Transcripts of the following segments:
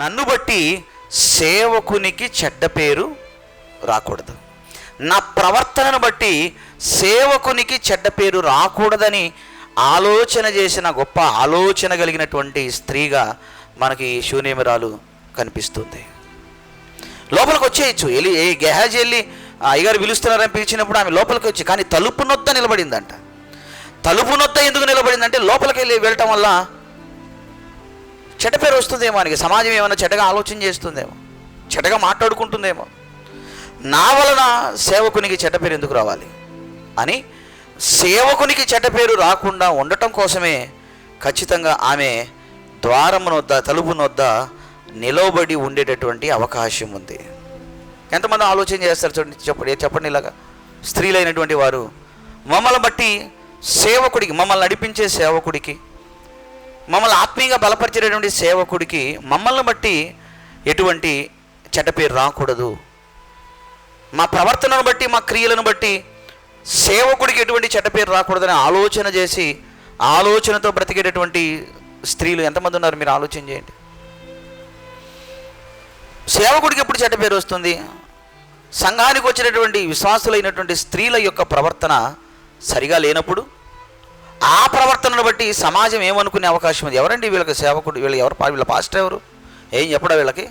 నన్ను బట్టి సేవకునికి చెడ్డ పేరు రాకూడదు. నా ప్రవర్తనను బట్టి సేవకునికి చెడ్డ పేరు రాకూడదని ఆలోచన చేసిన గొప్ప ఆలోచన కలిగినటువంటి స్త్రీగా మనకి శూన్యమిరాలు కనిపిస్తుంది. లోపలికి వచ్చేయచ్చు వెళ్ళి ఏ గెహాజీ వెళ్ళి అయ్యగారు పిలుస్తున్నారని పిలిచినప్పుడు ఆమె లోపలికి వచ్చి కానీ తలుపు నొద్ద నిలబడిందంట. తలుపు నొద్ద ఎందుకు నిలబడిందంటే లోపలికి వెళ్ళి వెళ్ళటం వల్ల చెడ్డ పేరు వస్తుందేమో ఆయనకి. సమాజం ఏమైనా చెడ్డగా ఆలోచన చేస్తుందేమో. చెడ్డగా మాట్లాడుకుంటుందేమో. నా వలన సేవకునికి చెడ్డ పేరు ఎందుకు రావాలి? అని సేవకునికి చెడ్డ పేరు రాకుండా ఉండటం కోసమే ఖచ్చితంగా ఆమె ద్వారమునొద్ద తలుపునొద్ద నిలవబడి ఉండేటటువంటి అవకాశం ఉంది. ఎంతమంది ఆలోచన చేస్తారు చూడండి చెప్పండి చెప్పండి ఇలాగా. స్త్రీలైనటువంటి వారు మమ్మల్ని బట్టి సేవకుడికి మమ్మల్ని నడిపించే సేవకుడికి మమ్మల్ని ఆత్మీయంగా బలపరిచేటటువంటి సేవకుడికి మమ్మల్ని బట్టి ఎటువంటి చెడ్డ పేరు రాకూడదు. మా ప్రవర్తనను బట్టి మా క్రియలను బట్టి సేవకుడికి ఎటువంటి చెడ్డ పేరు రాకూడదని ఆలోచన చేసి ఆలోచనతో బ్రతికేటటువంటి స్త్రీలు ఎంతమంది ఉన్నారు మీరు ఆలోచన చేయండి. సేవకుడికి ఎప్పుడు చెడ్డ పేరు వస్తుంది? సంఘానికి వచ్చినటువంటి విశ్వాసులైనటువంటి స్త్రీల యొక్క ప్రవర్తన సరిగా లేనప్పుడు ఆ ప్రవర్తనను బట్టి సమాజం ఏమనుకునే అవకాశం ఉంది. ఎవరండి వీళ్ళకి సేవకుడు? వీళ్ళు ఎవరు పా- వీళ్ళ పాస్టర్ ఎవరు? ఏం చెప్పడా వీళ్ళకి?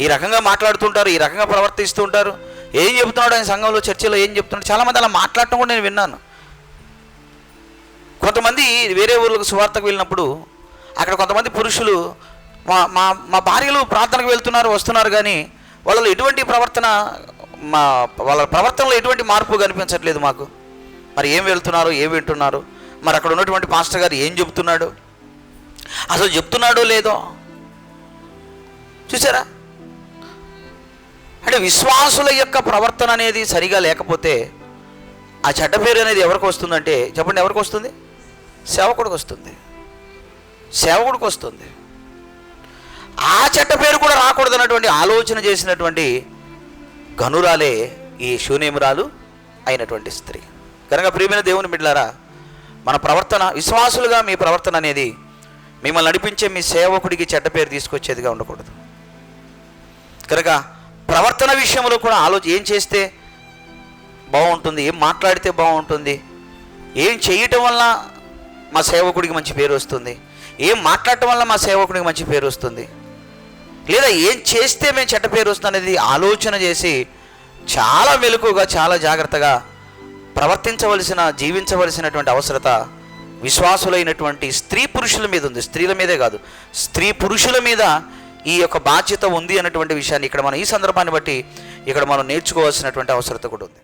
ఈ రకంగా మాట్లాడుతుంటారు ఈ రకంగా ప్రవర్తిస్తూ ఉంటారు. ఏం చెబుతున్నాడు ఆయన సంఘంలో చర్చలో ఏం చెప్తున్నాడు చాలామంది అలా మాట్లాడటం కూడా నేను విన్నాను. కొంతమంది వేరే ఊర్లకు సువార్తకు వెళ్ళినప్పుడు అక్కడ కొంతమంది పురుషులు మా మా మా భార్యలు ప్రార్థనకు వెళ్తున్నారు వస్తున్నారు కానీ వాళ్ళలో ఎటువంటి ప్రవర్తన మా వాళ్ళ ప్రవర్తనలో ఎటువంటి మార్పు కనిపించట్లేదు మాకు. మరి ఏం వెళ్తున్నారు ఏం వింటున్నారు? మరి అక్కడ ఉన్నటువంటి పాస్టర్ గారు ఏం చెబుతున్నాడు? అసలు చెప్తున్నాడో లేదో? చూసారా? అంటే విశ్వాసుల యొక్క ప్రవర్తన అనేది సరిగా లేకపోతే ఆ చెడ్డ పేరు అనేది ఎవరికి వస్తుందంటే చెప్పండి ఎవరికి వస్తుంది? సేవకుడికి వస్తుంది. సేవకుడికి వస్తుంది. ఆ చెడ్డ పేరు కూడా రాకూడదు అన్నటువంటి ఆలోచన చేసినటువంటి గనురాలే ఈ శూన్యమురాలు అయినటువంటి స్త్రీ. కనుక ప్రియమైన దేవుని బిడ్డలారా మన ప్రవర్తన విశ్వాసులుగా మీ ప్రవర్తన అనేది మిమ్మల్ని నడిపించే మీ సేవకుడికి చెడ్డ పేరు తీసుకొచ్చేదిగా ఉండకూడదు. కనుక ప్రవర్తన విషయంలో కూడా ఆలోచన ఏం చేస్తే బాగుంటుంది ఏం మాట్లాడితే బాగుంటుంది ఏం చేయటం వల్ల మా సేవకుడికి మంచి పేరు వస్తుంది ఏం మాట్లాడటం వల్ల మా సేవకుడికి మంచి పేరు వస్తుంది లేదా ఏం చేస్తే మేము చెడ్డ పేరు వస్తుంది అనేది ఆలోచన చేసి చాలా మెలకుగా చాలా జాగ్రత్తగా ప్రవర్తించవలసిన జీవించవలసినటువంటి అవసరత విశ్వాసులైనటువంటి స్త్రీ పురుషుల మీద ఉంది. స్త్రీల మీదే కాదు. స్త్రీ పురుషుల మీద ఈ యొక్క బాధ్యత ఉంది అన్నటువంటి విషయాన్ని ఇక్కడ మనం ఈ సందర్భాన్ని బట్టి ఇక్కడ మనం నేర్చుకోవాల్సినటువంటి అవసరత కూడా ఉంది.